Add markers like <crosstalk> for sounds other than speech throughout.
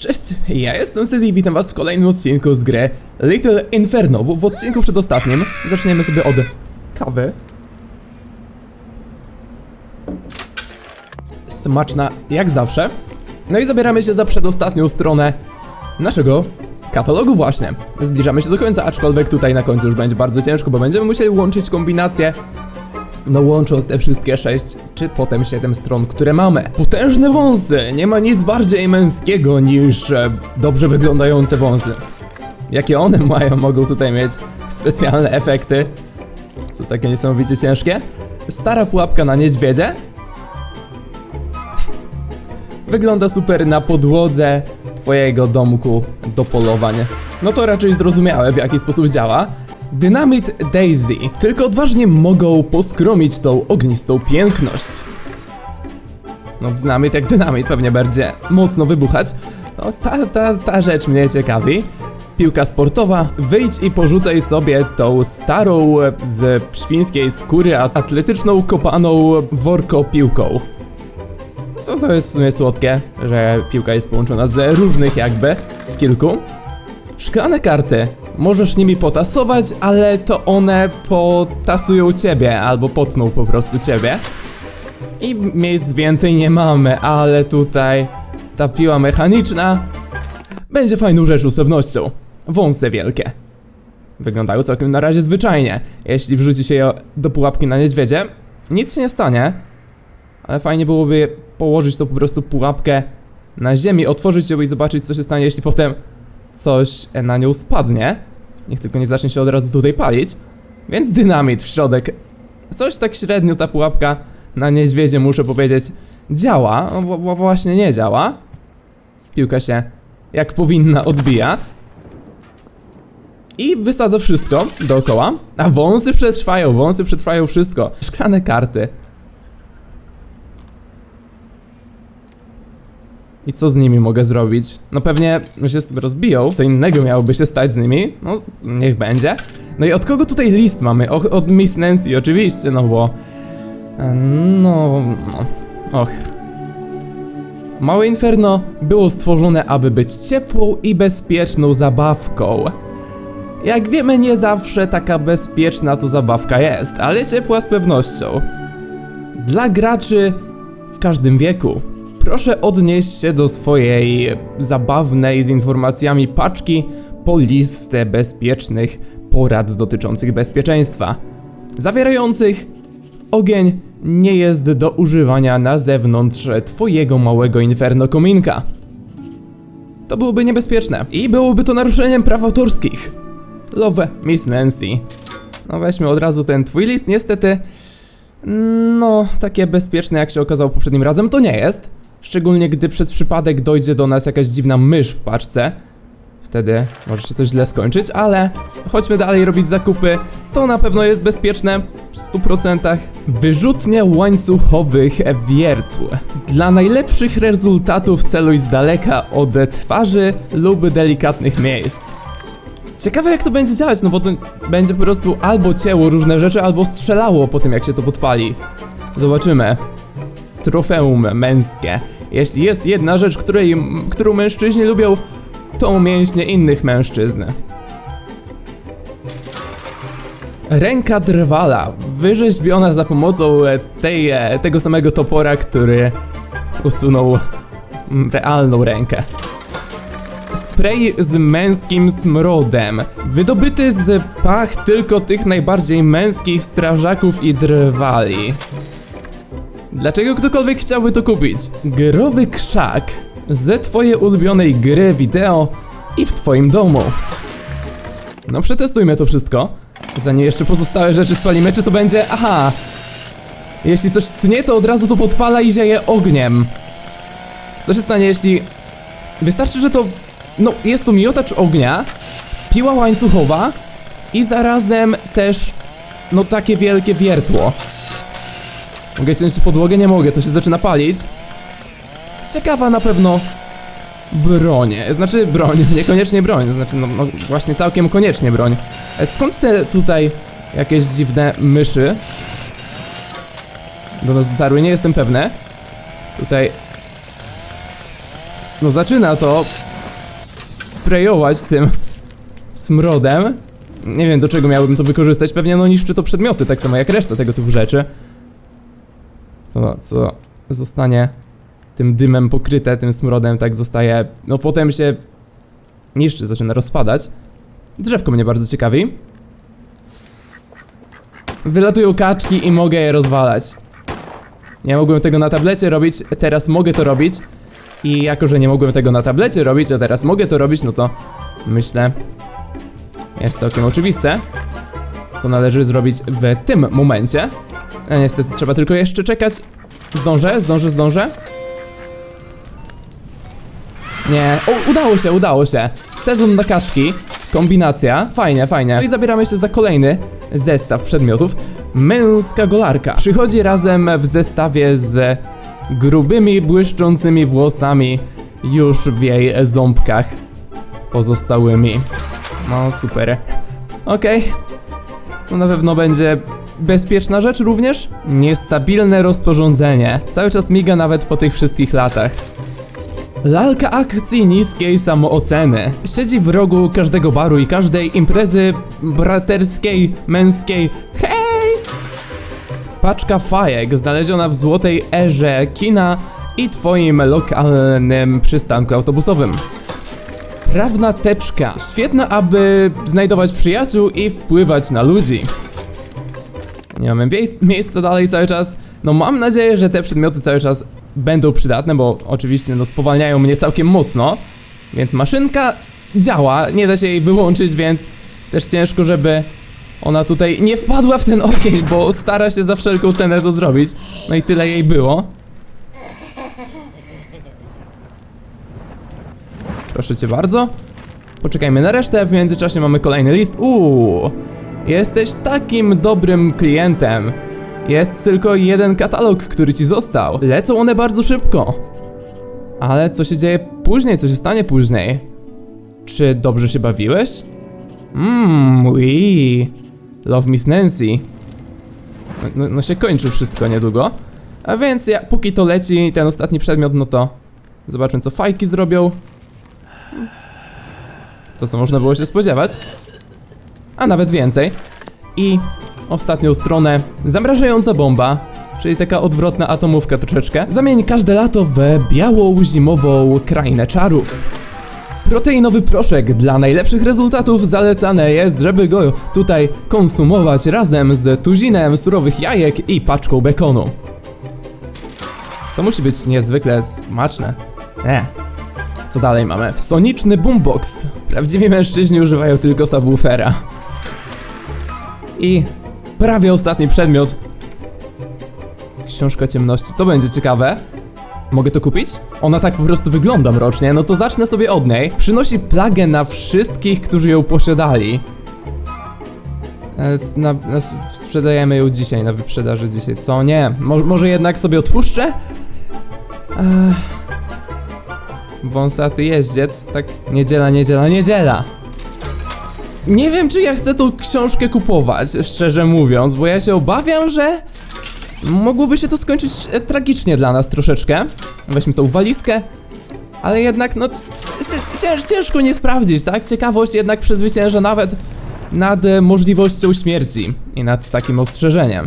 Cześć, ja jestem City i witam was w kolejnym odcinku z gry Little Inferno, bo w odcinku przedostatnim zaczniemy sobie od kawy. Smaczna jak zawsze. No i zabieramy się za przedostatnią stronę naszego katalogu właśnie. Zbliżamy się do końca, aczkolwiek tutaj na końcu już będzie bardzo ciężko, bo będziemy musieli łączyć kombinacje no łącząc te wszystkie 6 czy potem 7 stron, które mamy. Potężne wąsy! Nie ma nic bardziej męskiego niż e, dobrze wyglądające wąsy. Jakie one <laughs> mają, mogą tutaj mieć specjalne efekty. Są takie niesamowicie ciężkie. Stara pułapka na niedźwiedzie. <laughs> Wygląda super na podłodze twojego domku do polowań. No to raczej zrozumiałe w jaki sposób działa. Dynamit Daisy. Tylko odważnie mogą poskromić tą ognistą piękność. No dynamit jak dynamit pewnie będzie mocno wybuchać. No ta, ta, ta rzecz mnie ciekawi. Piłka sportowa, wyjdź i porzucaj sobie tą starą z świńskiej skóry atletyczną kopaną worko piłką. Co to jest w sumie słodkie, że piłka jest połączona z różnych jakby kilku. Szklane karty. Możesz nimi potasować, ale to one potasują ciebie, albo potną po prostu ciebie. I miejsc więcej nie mamy, ale tutaj ta piła mechaniczna będzie fajną rzeczą z pewnością. Wąsy wielkie. Wyglądają całkiem na razie zwyczajnie. Jeśli wrzuci się je do pułapki na niedźwiedzie, nic się nie stanie. Ale fajnie byłoby położyć to po prostu pułapkę na ziemi, otworzyć ją i zobaczyć co się stanie, jeśli potem coś na nią spadnie. Niech tylko nie zacznie się od razu tutaj palić. Więc dynamit w środek. Coś tak średnio ta pułapka na niedźwiedzie, muszę powiedzieć, działa. Bo, bo właśnie nie działa. Piłka się jak powinna odbija. I wysadza wszystko dookoła. A wąsy przetrwają, wąsy przetrwają wszystko. Szklane karty. I co z nimi mogę zrobić? No pewnie się rozbiją, co innego miałoby się stać z nimi, no niech będzie. No i od kogo tutaj list mamy? Och, od Miss Nancy oczywiście, no bo... e, No, no, och. Małe Inferno było stworzone, aby być ciepłą i bezpieczną zabawką. Jak wiemy, nie zawsze taka bezpieczna to zabawka jest, ale ciepła z pewnością. Dla graczy w każdym wieku. Proszę odnieść się do swojej zabawnej z informacjami paczki po listę bezpiecznych porad dotyczących bezpieczeństwa, zawierających ogień nie jest do używania na zewnątrz twojego małego inferno kominka. To byłoby niebezpieczne i byłoby to naruszeniem praw autorskich. Love Miss Nancy. No weźmy od razu ten twój list, niestety no, takie bezpieczne jak się okazało poprzednim razem to nie jest. Szczególnie gdy przez przypadek dojdzie do nas jakaś dziwna mysz w paczce. Wtedy może się to źle skończyć, ale chodźmy dalej robić zakupy. To na pewno jest bezpieczne w 100%. Wyrzutnia łańcuchowych wiertł. Dla najlepszych rezultatów celuj z daleka od twarzy lub delikatnych miejsc. Ciekawe jak to będzie działać, no bo to będzie po prostu albo cięło różne rzeczy, albo strzelało po tym jak się to podpali. Zobaczymy. Trofeum męskie. Jeśli jest jedna rzecz, której, którą mężczyźni lubią, to umięśnie innych mężczyzn. Ręka drwala, wyrzeźbiona za pomocą e, tej, e, tego samego topora, który usunął realną rękę. Spray z męskim smrodem. Wydobyty z pach tylko tych najbardziej męskich strażaków i drwali. Dlaczego ktokolwiek chciałby to kupić? Growy krzak ze twojej ulubionej gry wideo i w twoim domu. No przetestujmy to wszystko. Zanim jeszcze pozostałe rzeczy spalimy, czy to będzie... Aha! Jeśli coś tnie, to od razu to podpala i zieje ogniem. Co się stanie, jeśli... Wystarczy, że to... No, jest tu miotacz ognia, piła łańcuchowa i zarazem też... No, takie wielkie wiertło. Mogę ciąć podłogę? Nie mogę, to się zaczyna palić. Ciekawa na pewno broń. Znaczy broń, <laughs> niekoniecznie broń, znaczy no, no właśnie całkiem koniecznie broń. E, Skąd te tutaj jakieś dziwne myszy do nas dotarły? Nie jestem pewny. Tutaj... No zaczyna to sprayować tym smrodem. Nie wiem do czego miałbym to wykorzystać, pewnie no niszczy to przedmioty, tak samo jak reszta tego typu rzeczy. To co zostanie tym dymem pokryte, tym smrodem, tak zostaje, no potem się niszczy, zaczyna rozpadać. Drzewko mnie bardzo ciekawi. Wylatują kaczki i mogę je rozwalać. Nie mogłem tego na tablecie robić, teraz mogę to robić. I jako, że nie mogłem tego na tablecie robić, a teraz mogę to robić, no to myślę, jest całkiem oczywiste, co należy zrobić w tym momencie. A niestety trzeba tylko jeszcze czekać. Zdążę, zdążę, zdążę. Nie, o, udało się, udało się. Sezon na kaczki, kombinacja, fajnie, fajnie. No i zabieramy się za kolejny zestaw przedmiotów. Męska golarka. Przychodzi razem w zestawie z grubymi, błyszczącymi włosami już w jej ząbkach pozostałymi. No super. Okej. To na pewno będzie bezpieczna rzecz również. Niestabilne rozporządzenie. Cały czas miga nawet po tych wszystkich latach. Lalka akcji niskiej samooceny. Siedzi w rogu każdego baru i każdej imprezy braterskiej, męskiej. Hej! Paczka fajek znaleziona w złotej erze kina i twoim lokalnym przystanku autobusowym. Prawna teczka. Świetna, aby znajdować przyjaciół i wpływać na ludzi. Nie mamy miejsca dalej cały czas. No mam nadzieję, że te przedmioty cały czas będą przydatne, bo oczywiście no spowalniają mnie całkiem mocno. Więc maszynka działa, nie da się jej wyłączyć, więc też ciężko, żeby ona tutaj nie wpadła w ten ogień, bo stara się za wszelką cenę to zrobić. No i tyle jej było. Proszę cię bardzo. Poczekajmy na resztę, w międzyczasie mamy kolejny list. Uuu, jesteś takim dobrym klientem. Jest tylko jeden katalog, który ci został. Lecą one bardzo szybko. Ale co się dzieje później, co się stanie później? Czy dobrze się bawiłeś? Mmm, oui. Love Miss Nancy. No, no, no się kończy wszystko niedługo. A więc ja, póki to leci ten ostatni przedmiot, no to zobaczmy co fajki zrobią. To co można było się spodziewać. A nawet więcej. I ostatnią stronę zamrażająca bomba, czyli taka odwrotna atomówka troszeczkę. Zamień każde lato w białą zimową krainę czarów. Proteinowy proszek dla najlepszych rezultatów zalecane jest, żeby go tutaj konsumować razem z tuzinem surowych jajek i paczką bekonu. To musi być niezwykle smaczne. Nie. Co dalej mamy? Soniczny boombox. Prawdziwi mężczyźni używają tylko subwoofera. I prawie ostatni przedmiot. Książka ciemności. To będzie ciekawe. Mogę to kupić? Ona tak po prostu wygląda mrocznie, no to zacznę sobie od niej. Przynosi plagę na wszystkich, którzy ją posiadali. E, Na, na, sprzedajemy ją dzisiaj, na wyprzedaży dzisiaj. Co? Nie. Mo, może jednak sobie odpuszczę? Ech. Wąsaty jeździec, tak niedziela, niedziela, niedziela. Nie wiem, czy ja chcę tą książkę kupować, szczerze mówiąc, bo ja się obawiam, że mogłoby się to skończyć e, tragicznie dla nas troszeczkę. Weźmy tą walizkę, ale jednak, no, ciężko nie sprawdzić, tak? Ciekawość jednak przezwycięża nawet nad e, możliwością śmierci i nad takim ostrzeżeniem.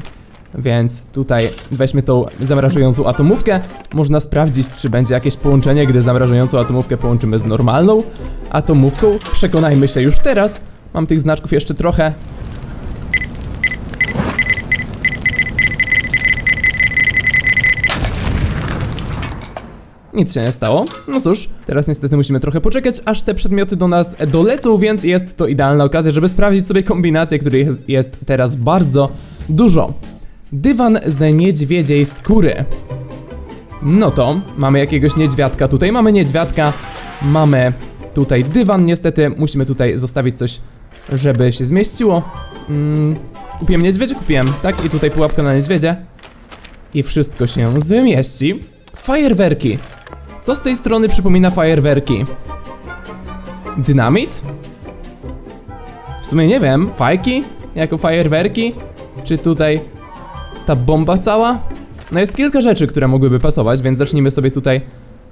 Więc tutaj weźmy tą zamrażającą atomówkę. Można sprawdzić, czy będzie jakieś połączenie, gdy zamrażającą atomówkę połączymy z normalną atomówką. Przekonajmy się już teraz. Mam tych znaczków jeszcze trochę. Nic się nie stało. No cóż, teraz niestety musimy trochę poczekać, aż te przedmioty do nas dolecą, więc jest to idealna okazja, żeby sprawdzić sobie kombinację, której jest- teraz bardzo dużo. Dywan z niedźwiedziej skóry. No to mamy jakiegoś niedźwiadka. Tutaj mamy niedźwiadka, mamy tutaj dywan. Niestety musimy tutaj zostawić coś, żeby się zmieściło. Mm, kupiłem niedźwiedzie, kupiłem, tak? I tutaj pułapka na niedźwiedzie. I wszystko się zmieści. Fajerwerki. Co z tej strony przypomina fajerwerki? Dynamit? W sumie nie wiem, fajki? Jako fajerwerki? Czy tutaj ta bomba cała? No jest kilka rzeczy, które mogłyby pasować, więc zacznijmy sobie tutaj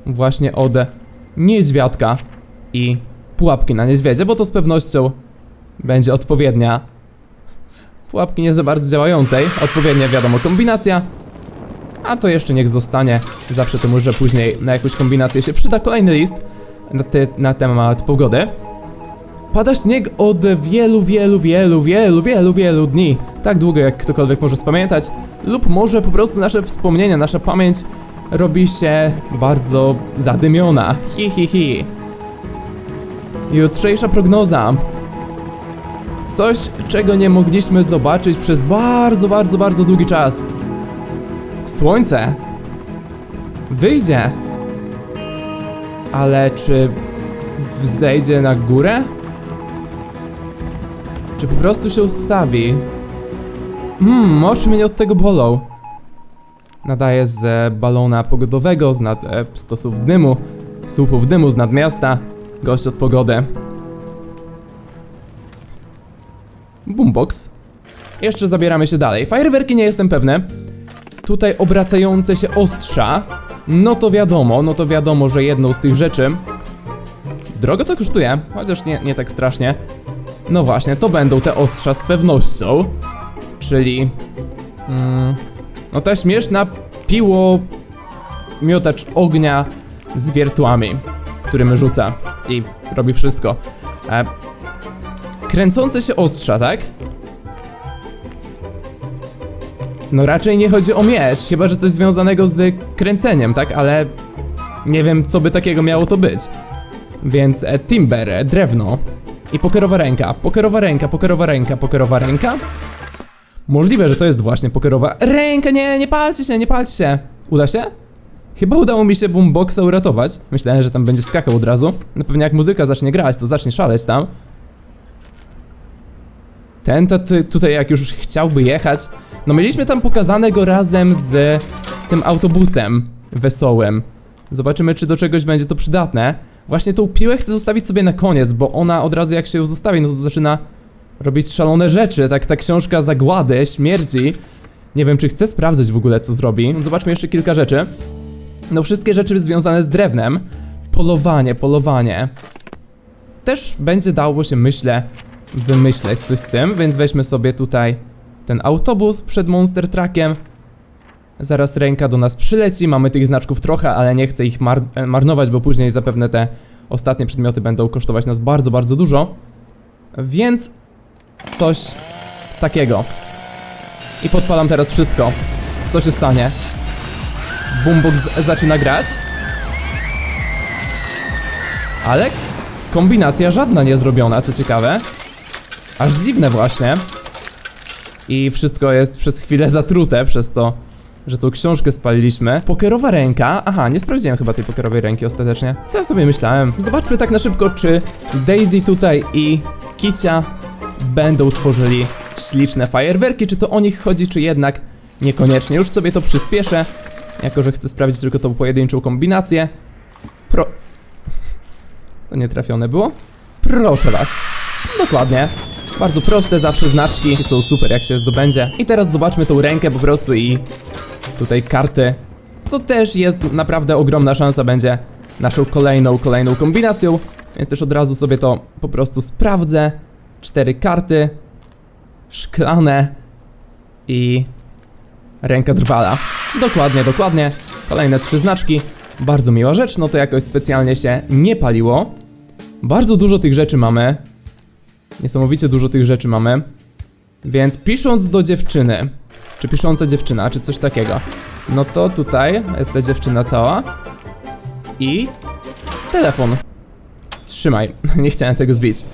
właśnie od niedźwiadka i pułapki na niedźwiedzie, bo to z pewnością będzie odpowiednia pułapki nie za bardzo działającej, odpowiednia wiadomo kombinacja, a to jeszcze niech zostanie, zawsze to może później na jakąś kombinację się przyda. Kolejny list na, te, na temat pogody. Pada śnieg od wielu, wielu, wielu, wielu, wielu, wielu dni. Tak długo, jak ktokolwiek może spamiętać. Lub może po prostu nasze wspomnienia, nasza pamięć robi się bardzo zadymiona. Hi, hi, hi. Jutrzejsza prognoza. Coś, czego nie mogliśmy zobaczyć przez bardzo, bardzo, bardzo długi czas. Słońce wyjdzie. Ale czy wzejdzie na górę? Czy po prostu się ustawi? Hmm, oczy mnie od tego bolą. Nadaje z balona pogodowego, z nad e, stosów dymu, słupów dymu z nad miasta. Gość od pogody. Boombox. Jeszcze zabieramy się dalej. Fajerwerki nie jestem pewny. Tutaj obracające się ostrza. No to wiadomo, no to wiadomo, że jedną z tych rzeczy. Drogo to kosztuje, chociaż nie, nie tak strasznie. No właśnie, to będą te ostrza z pewnością. Czyli. Mm, no ta śmieszna piło. Miotacz ognia z wiertłami, którym rzuca i robi wszystko. E, kręcące się ostrza, tak? No raczej nie chodzi o miecz, chyba że coś związanego z kręceniem, tak? Ale nie wiem, co by takiego miało to być. Więc e, timber, e, drewno i pokerowa ręka, pokerowa ręka, pokerowa ręka, pokerowa ręka. Możliwe, że to jest właśnie pokerowa ręka, nie, nie palcie się, nie palcie się. Uda się? Chyba udało mi się boomboxa uratować. Myślałem, że tam będzie skakał od razu. No pewnie jak muzyka zacznie grać, to zacznie szaleć tam. Ten to ty, tutaj jak już chciałby jechać. No mieliśmy tam pokazane go razem z tym autobusem wesołym. Zobaczymy, czy do czegoś będzie to przydatne. Właśnie tą piłę chcę zostawić sobie na koniec, bo ona od razu jak się ją zostawi, no to zaczyna robić szalone rzeczy. Tak ta książka zagłady, śmierci. Nie wiem, czy chcę sprawdzać w ogóle, co zrobi. Zobaczmy jeszcze kilka rzeczy. No wszystkie rzeczy związane z drewnem. Polowanie, polowanie. Też będzie dało się, myślę, wymyśleć coś z tym, więc weźmy sobie tutaj ten autobus przed Monster Truckiem. Zaraz ręka do nas przyleci, mamy tych znaczków trochę, ale nie chcę ich mar e, marnować, bo później zapewne te ostatnie przedmioty będą kosztować nas bardzo, bardzo dużo. Więc coś takiego. I podpalam teraz wszystko. Co się stanie? Boombox zaczyna grać. Ale kombinacja żadna nie zrobiona, co ciekawe. Aż dziwne właśnie. I wszystko jest przez chwilę zatrute przez to, że tą książkę spaliliśmy. Pokerowa ręka. Aha, nie sprawdziłem chyba tej pokerowej ręki ostatecznie. Co ja sobie myślałem? Zobaczmy tak na szybko, czy Daisy tutaj i Kicia będą tworzyli śliczne fajerwerki, czy to o nich chodzi, czy jednak niekoniecznie. Już sobie to przyspieszę, jako że chcę sprawdzić tylko tą pojedynczą kombinację. Pro... <laughs> To nie trafione było? Proszę was. Dokładnie. Bardzo proste, zawsze znaczki są super jak się zdobędzie. I teraz zobaczmy tą rękę po prostu i tutaj karty, co też jest naprawdę ogromna szansa będzie naszą kolejną, kolejną kombinacją, więc też od razu sobie to po prostu sprawdzę. Cztery karty, szklane i ręka drwala. Dokładnie, dokładnie. Kolejne trzy znaczki. Bardzo miła rzecz, no to jakoś specjalnie się nie paliło. Bardzo dużo tych rzeczy mamy. Niesamowicie dużo tych rzeczy mamy. Więc pisząc do dziewczyny, czy pisząca dziewczyna, czy coś takiego, no to tutaj jest ta dziewczyna cała. I telefon. Trzymaj, <laughs> nie chciałem tego zbić.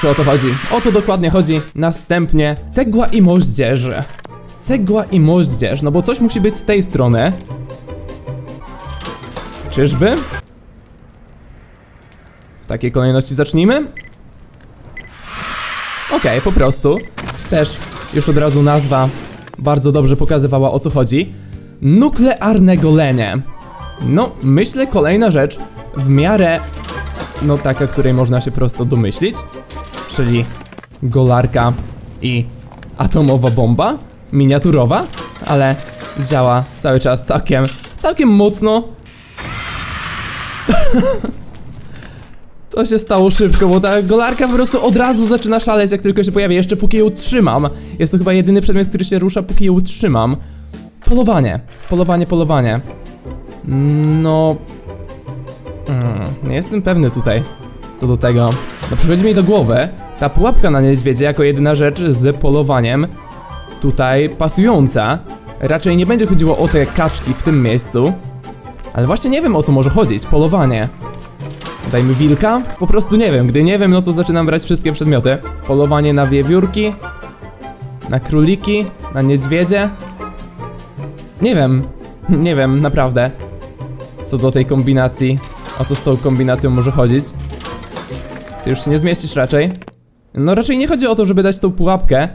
Czy o to chodzi? O to dokładnie chodzi. Następnie cegła i moździerz. Cegła i moździerz, no bo coś musi być z tej strony. Czyżby? W takiej kolejności zacznijmy. Okej, po prostu. Też już od razu nazwa bardzo dobrze pokazywała o co chodzi. Nuklearne golenie. No, myślę kolejna rzecz w miarę, no taka, której można się prosto domyślić, czyli golarka i atomowa bomba, miniaturowa, ale działa cały czas całkiem, całkiem mocno. <laughs> To się stało szybko, bo ta golarka po prostu od razu zaczyna szaleć, jak tylko się pojawi. Jeszcze póki ją trzymam. Jest to chyba jedyny przedmiot, który się rusza, póki ją trzymam. Polowanie. Polowanie, polowanie. No... Mm, nie jestem pewny tutaj co do tego. No przychodzi mi do głowy ta pułapka na niedźwiedzie jako jedyna rzecz z polowaniem tutaj pasująca. Raczej nie będzie chodziło o te kaczki w tym miejscu. Ale właśnie nie wiem o co może chodzić. Polowanie. Dajmy wilka? Po prostu nie wiem. Gdy nie wiem, no to zaczynam brać wszystkie przedmioty. Polowanie na wiewiórki. Na króliki. Na niedźwiedzie. Nie wiem. <laughs> Nie wiem, naprawdę. Co do tej kombinacji. O co z tą kombinacją może chodzić? Ty już się nie zmieścisz raczej. No raczej nie chodzi o to, żeby dać tą pułapkę.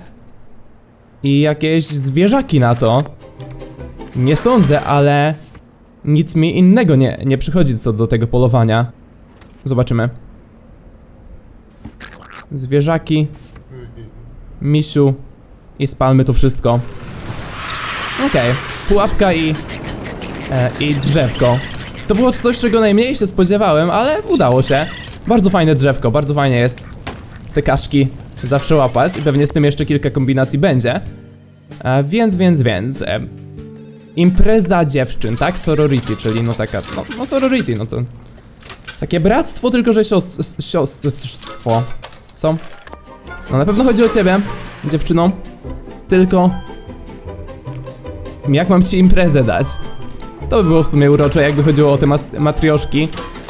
I jakieś zwierzaki na to. Nie sądzę, ale nic mi innego nie, nie przychodzi co do tego polowania. Zobaczymy. Zwierzaki. Misiu. I spalmy to wszystko. Okej. Pułapka i... E, I drzewko. To było coś, czego najmniej się spodziewałem, ale udało się. Bardzo fajne drzewko, bardzo fajnie jest te kaszki zawsze łapać i pewnie z tym jeszcze kilka kombinacji będzie. E, więc, więc, więc. E, impreza dziewczyn, tak? Sorority, czyli no taka. No, no sorority, no to. Takie bractwo, tylko że siostr, siostrstwo. Co? No na pewno chodzi o ciebie, dziewczyno. Tylko. Jak mam ci imprezę dać? To by było w sumie urocze, jakby chodziło o te mat matrioszki.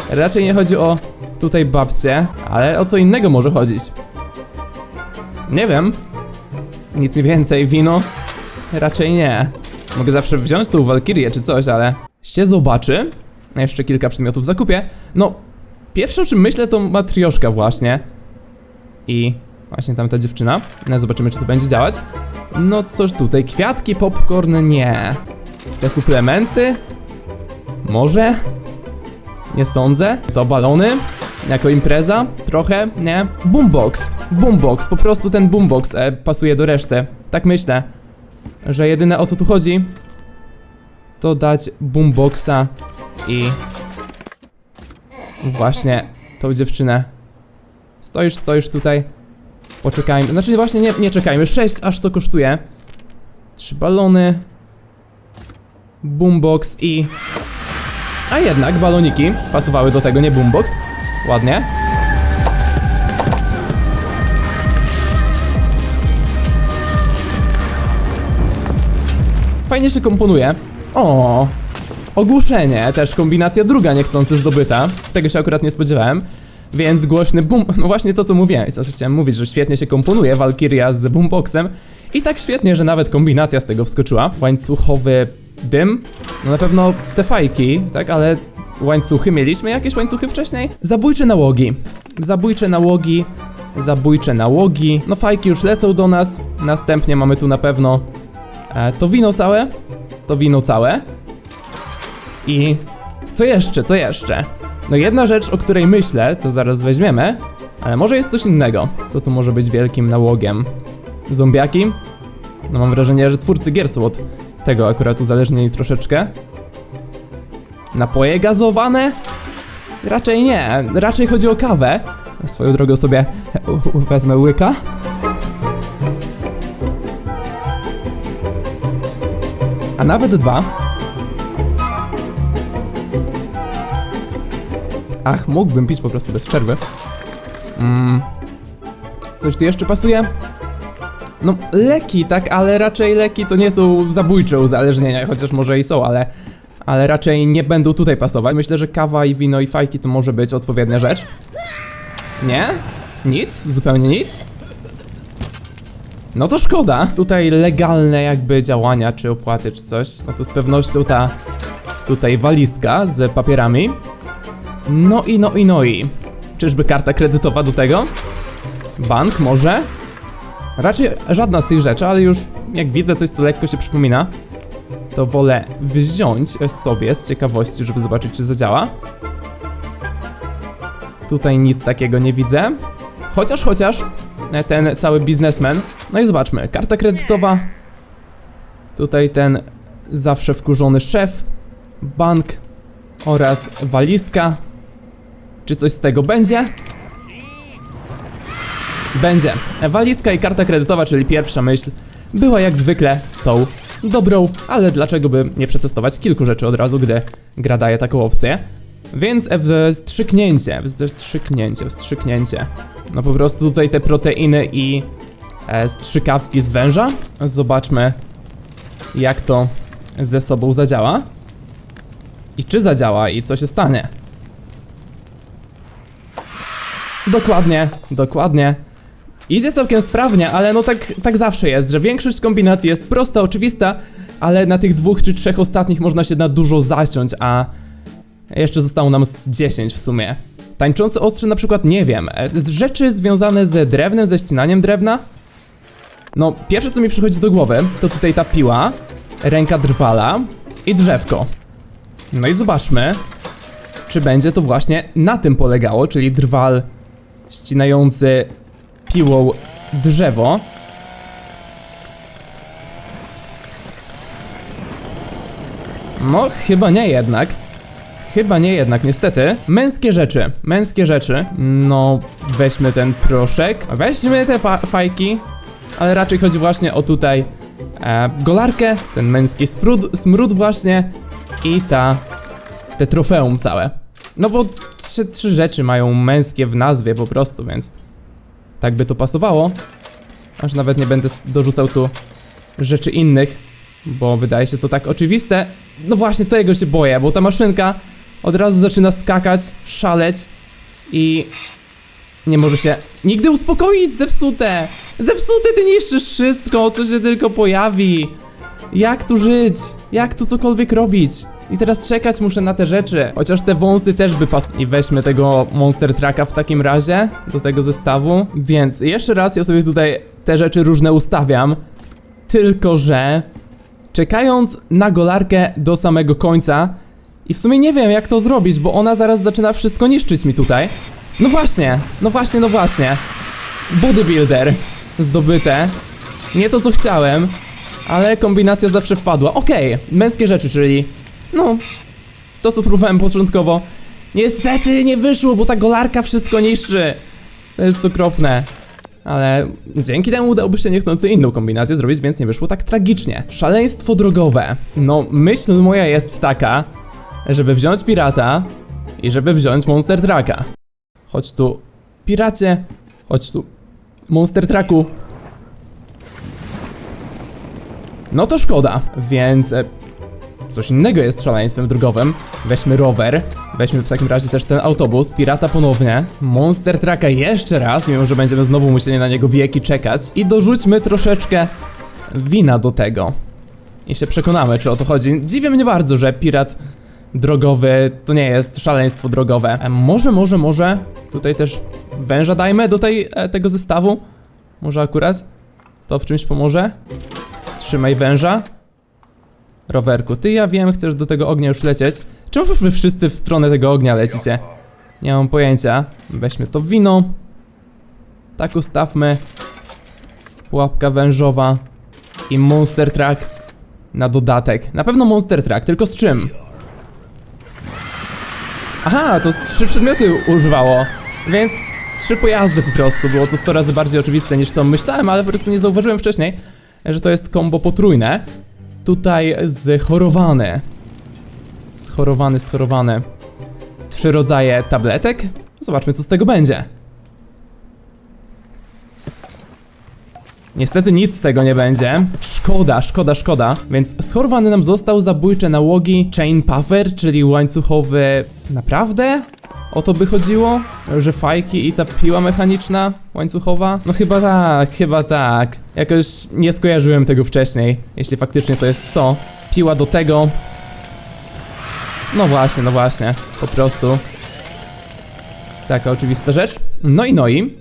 Raczej nie chodzi o tutaj babcie, ale o co innego może chodzić. Nie wiem. Nic mi więcej, wino? Raczej nie. Mogę zawsze wziąć tą walkirię czy coś, ale się zobaczy. Jeszcze kilka przedmiotów zakupię. No, pierwsze o czym myślę to matrioszka właśnie. I właśnie tamta dziewczyna. No, zobaczymy czy to będzie działać. No coś tutaj, kwiatki, popcorn, nie. Te suplementy? Może? Nie sądzę. To balony? Jako impreza? Trochę? Nie? Boombox. Boombox. Po prostu ten boombox e, pasuje do reszty. Tak myślę. Że jedyne o co tu chodzi to dać boomboxa i właśnie tą dziewczynę. Stoisz, stoisz tutaj. Poczekajmy. Znaczy właśnie nie, nie czekajmy. 6 aż to kosztuje. Trzy balony. Boombox i a jednak baloniki pasowały do tego, nie boombox. Ładnie. Fajnie się komponuje. O, ogłuszenie, też kombinacja druga niechcący zdobyta. Tego się akurat nie spodziewałem. Więc głośny boom, <laughs> no właśnie to co mówiłem, co chciałem mówić, że świetnie się komponuje Valkyria z boomboxem. I tak świetnie, że nawet kombinacja z tego wskoczyła. Łańcuchowy dym, no na pewno te fajki, tak, ale łańcuchy mieliśmy jakieś łańcuchy wcześniej? Zabójcze nałogi, zabójcze nałogi, zabójcze nałogi, no fajki już lecą do nas, następnie mamy tu na pewno e, to wino całe, to wino całe i co jeszcze, co jeszcze? No jedna rzecz, o której myślę, co zaraz weźmiemy, ale może jest coś innego. Co tu może być wielkim nałogiem? Zombiaki? No mam wrażenie, że twórcy gier są od tego akurat uzależnieni troszeczkę. Napoje gazowane? Raczej nie, raczej chodzi o kawę. Swoją drogą sobie wezmę łyka. A nawet dwa. Ach, mógłbym pić po prostu bez przerwy. Mm. Coś tu jeszcze pasuje? No, leki, tak, ale raczej leki to nie są zabójcze uzależnienia, chociaż może i są, ale, ale raczej nie będą tutaj pasować. Myślę, że kawa i wino i fajki to może być odpowiednia rzecz. Nie? Nic? Zupełnie nic? No to szkoda. Tutaj legalne jakby działania, czy opłaty, czy coś. No to z pewnością ta tutaj walizka z papierami. No i no i no i. Czyżby karta kredytowa do tego? Bank może? Raczej żadna z tych rzeczy, ale już jak widzę coś, co lekko się przypomina, to wolę wziąć sobie z ciekawości, żeby zobaczyć, czy zadziała. Tutaj nic takiego nie widzę. Chociaż, chociaż ten cały biznesmen. No i zobaczmy, karta kredytowa. Tutaj ten zawsze wkurzony szef, bank oraz walizka. Czy coś z tego będzie? będzie. Walizka i karta kredytowa, czyli pierwsza myśl, była jak zwykle tą dobrą, ale dlaczego by nie przetestować kilku rzeczy od razu, gdy gra daje taką opcję. Więc wstrzyknięcie, wstrzyknięcie, wstrzyknięcie. No po prostu tutaj te proteiny i e, strzykawki z węża. Zobaczmy, jak to ze sobą zadziała. I czy zadziała i co się stanie. Dokładnie, dokładnie. Idzie całkiem sprawnie, ale no tak, tak zawsze jest, że większość kombinacji jest prosta, oczywista, ale na tych dwóch czy trzech ostatnich można się na dużo zasiąść, a jeszcze zostało nam z 10 w sumie. Tańczący ostrze na przykład nie wiem. E, rzeczy związane ze drewnem, ze ścinaniem drewna? No, pierwsze co mi przychodzi do głowy, to tutaj ta piła, ręka drwala i drzewko. No i zobaczmy, czy będzie to właśnie na tym polegało, czyli drwal ścinający piłą drzewo. No, chyba nie jednak. Chyba nie jednak, niestety. Męskie rzeczy, męskie rzeczy. No, weźmy ten proszek, weźmy te fa- fajki, ale raczej chodzi właśnie o tutaj e, golarkę, ten męski smród właśnie i ta, te trofeum całe. No bo trzy, rzeczy mają męskie w nazwie po prostu, więc tak by to pasowało. Aż nawet nie będę dorzucał tu rzeczy innych, bo wydaje się to tak oczywiste. No właśnie, tego się boję, bo ta maszynka od razu zaczyna skakać, szaleć i nie może się nigdy uspokoić, zepsute! Zepsute, ty niszczysz wszystko, co się tylko pojawi. Jak tu żyć? Jak tu cokolwiek robić? I teraz czekać muszę na te rzeczy. Chociaż te wąsy też by pas... I weźmy tego Monster Trucka w takim razie do tego zestawu. Więc jeszcze raz ja sobie tutaj te rzeczy różne ustawiam. Tylko, że czekając na golarkę do samego końca i w sumie nie wiem jak to zrobić, bo ona zaraz zaczyna wszystko niszczyć mi tutaj. No właśnie, no właśnie, no właśnie. Bodybuilder zdobyte. Nie to co chciałem, ale kombinacja zawsze wpadła. Okej, męskie rzeczy, czyli no to co próbowałem początkowo. Niestety nie wyszło, bo ta golarka wszystko niszczy. To jest okropne. Ale dzięki temu udałoby się niechcący inną kombinację zrobić, więc nie wyszło tak tragicznie. Szaleństwo drogowe. No, myśl moja jest taka, żeby wziąć pirata i żeby wziąć Monster Trucka. Chodź tu, piracie, chodź tu, Monster Trucku. No to szkoda, więc e, coś innego jest szaleństwem drogowym. Weźmy rower, weźmy w takim razie też ten autobus, pirata ponownie, Monster Trucka jeszcze raz, mimo że będziemy znowu musieli na niego wieki czekać i dorzućmy troszeczkę wina do tego. I się przekonamy, czy o to chodzi. Dziwię mnie bardzo, że pirat drogowy to nie jest szaleństwo drogowe. E, może, może, może tutaj też węża dajmy do tej, e, tego zestawu? Może akurat to w czymś pomoże? Trzymaj węża. Rowerku, ty ja wiem, chcesz do tego ognia już lecieć. Czemu wy wszyscy w stronę tego ognia lecicie? Nie mam pojęcia. Weźmy to wino. Tak ustawmy. Pułapka wężowa. I Monster Truck na dodatek. Na pewno Monster Truck, tylko z czym? Aha, to trzy przedmioty używało. Więc trzy pojazdy po prostu. Było to 100 razy bardziej oczywiste niż to myślałem, ale po prostu nie zauważyłem wcześniej, że to jest kombo potrójne. Tutaj schorowany. Schorowany, schorowany. Trzy rodzaje tabletek. Zobaczmy, co z tego będzie. Niestety nic z tego nie będzie. Szkoda, szkoda, szkoda. Więc schorowany nam został zabójcze nałogi Chain Puffer, czyli łańcuchowy... Naprawdę? O to by chodziło? Że fajki i ta piła mechaniczna łańcuchowa? No chyba tak, chyba tak. Jakoś nie skojarzyłem tego wcześniej, jeśli faktycznie to jest to. Piła do tego. No właśnie, no właśnie. Po prostu. Taka oczywista rzecz. No i no i.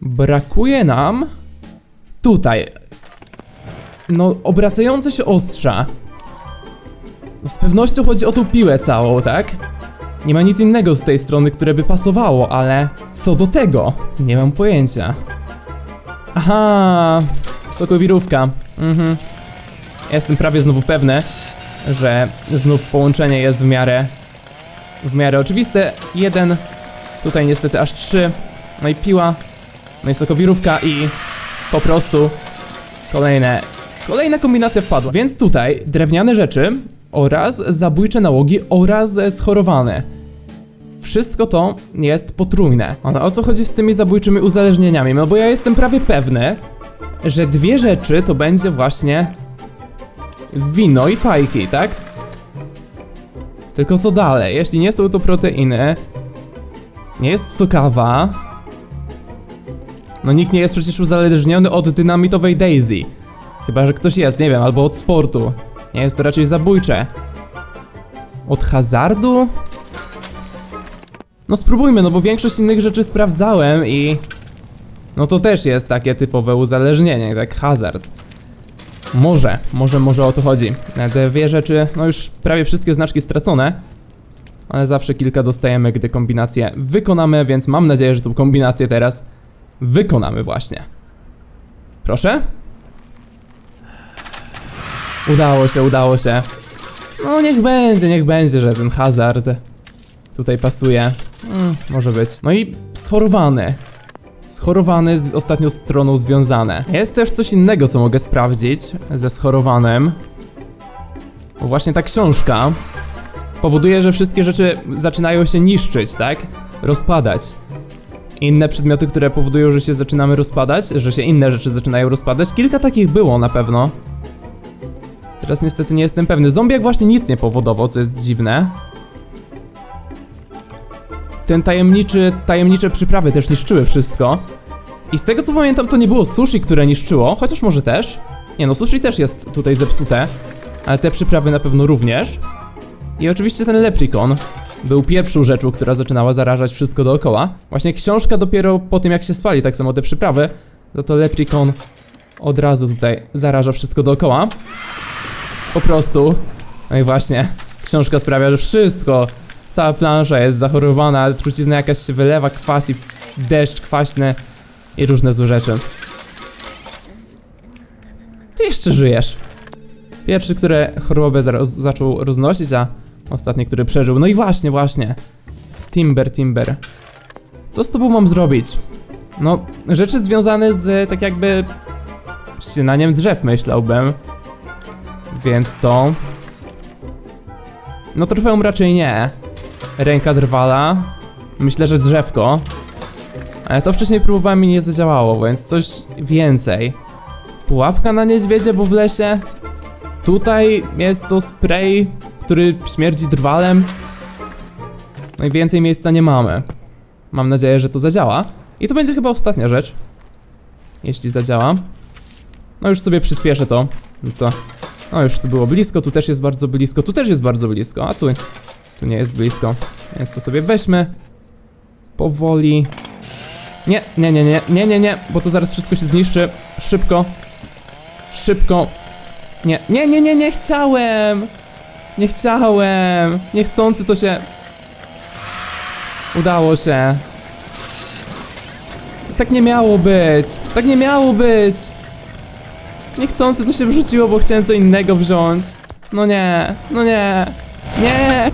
Brakuje nam... Tutaj. No, obracające się ostrza. Z pewnością chodzi o tą piłę całą, tak? Nie ma nic innego z tej strony, które by pasowało, ale co do tego? Nie mam pojęcia. Aha, sokowirówka. Mhm. Jestem prawie znowu pewny, że znów połączenie jest w miarę w miarę oczywiste. Jeden, tutaj niestety aż trzy. No i piła No i sokowirówka i po prostu kolejne, kolejna kombinacja wpadła. Więc tutaj drewniane rzeczy oraz zabójcze nałogi oraz schorowane. Wszystko to jest potrójne. Ale o co chodzi z tymi zabójczymi uzależnieniami? No bo ja jestem prawie pewny, że dwie rzeczy to będzie właśnie wino i fajki, tak? Tylko co dalej? Jeśli nie są to proteiny, nie jest to kawa. No nikt nie jest przecież uzależniony od dynamitowej Daisy. Chyba, że ktoś jest, nie wiem, albo od sportu. Nie jest to raczej zabójcze. Od hazardu? No spróbujmy, no bo większość innych rzeczy sprawdzałem i... No to też jest takie typowe uzależnienie, tak hazard. Może, może, może o to chodzi. Te dwie rzeczy, no już prawie wszystkie znaczki stracone. Ale zawsze kilka dostajemy, gdy kombinację wykonamy, więc mam nadzieję, że tą kombinację teraz wykonamy właśnie. Proszę? Udało się, udało się. No niech będzie, niech będzie, że ten hazard tutaj pasuje. Mm, może być. No i schorowany. Schorowany z ostatnią stroną związane. Jest też coś innego, co mogę sprawdzić ze schorowanym. Bo właśnie ta książka powoduje, że wszystkie rzeczy zaczynają się niszczyć, tak? Rozpadać. Inne przedmioty, które powodują, że się zaczynamy rozpadać, że się inne rzeczy zaczynają rozpadać. Kilka takich było na pewno. Teraz niestety nie jestem pewny. Zombiak właśnie nic nie powodował, co jest dziwne. Ten tajemniczy, tajemnicze przyprawy też niszczyły wszystko. I z tego co pamiętam, to nie było sushi, które niszczyło, chociaż może też. Nie no, sushi też jest tutaj zepsute, ale te przyprawy na pewno również. I oczywiście ten leprikon był pierwszą rzeczą, która zaczynała zarażać wszystko dookoła. Właśnie książka dopiero po tym jak się spali, tak samo te przyprawy, no to leprikon od razu tutaj zaraża wszystko dookoła. Po prostu. No i właśnie, książka sprawia, że wszystko, cała plansza jest zachorowana, trucizna jakaś się wylewa, kwas i deszcz kwaśny i różne złe rzeczy. Ty jeszcze żyjesz. Pierwszy, który chorobę zaczął roznosić, a ostatni, który przeżył. No i właśnie, właśnie. Timber, Timber. Co z tobą mam zrobić? No, rzeczy związane z tak jakby ścinaniem drzew, myślałbym. Więc to... No trofeum raczej nie. Ręka drwala. Myślę, że drzewko. Ale to wcześniej próbowałem i nie zadziałało, więc coś więcej. Pułapka na niedźwiedzie, bo w lesie. Tutaj jest to spray, który śmierdzi drwalem. No i więcej miejsca nie mamy. Mam nadzieję, że to zadziała. I to będzie chyba ostatnia rzecz. Jeśli zadziała. No już sobie przyspieszę to. No to. No już tu było blisko, tu też jest bardzo blisko, tu też jest bardzo blisko, a tu, tu nie jest blisko. Więc to sobie weźmy. Powoli. Nie, nie, nie, nie, nie, nie, nie, bo to zaraz wszystko się zniszczy. Szybko. Szybko. Nie, nie, nie, nie, nie chciałem. Nie chciałem. Niechcący to się... Udało się. Tak nie miało być. Tak nie miało być. Niechcący to się wrzuciło, bo chciałem co innego wziąć. No nie, no nie, nie.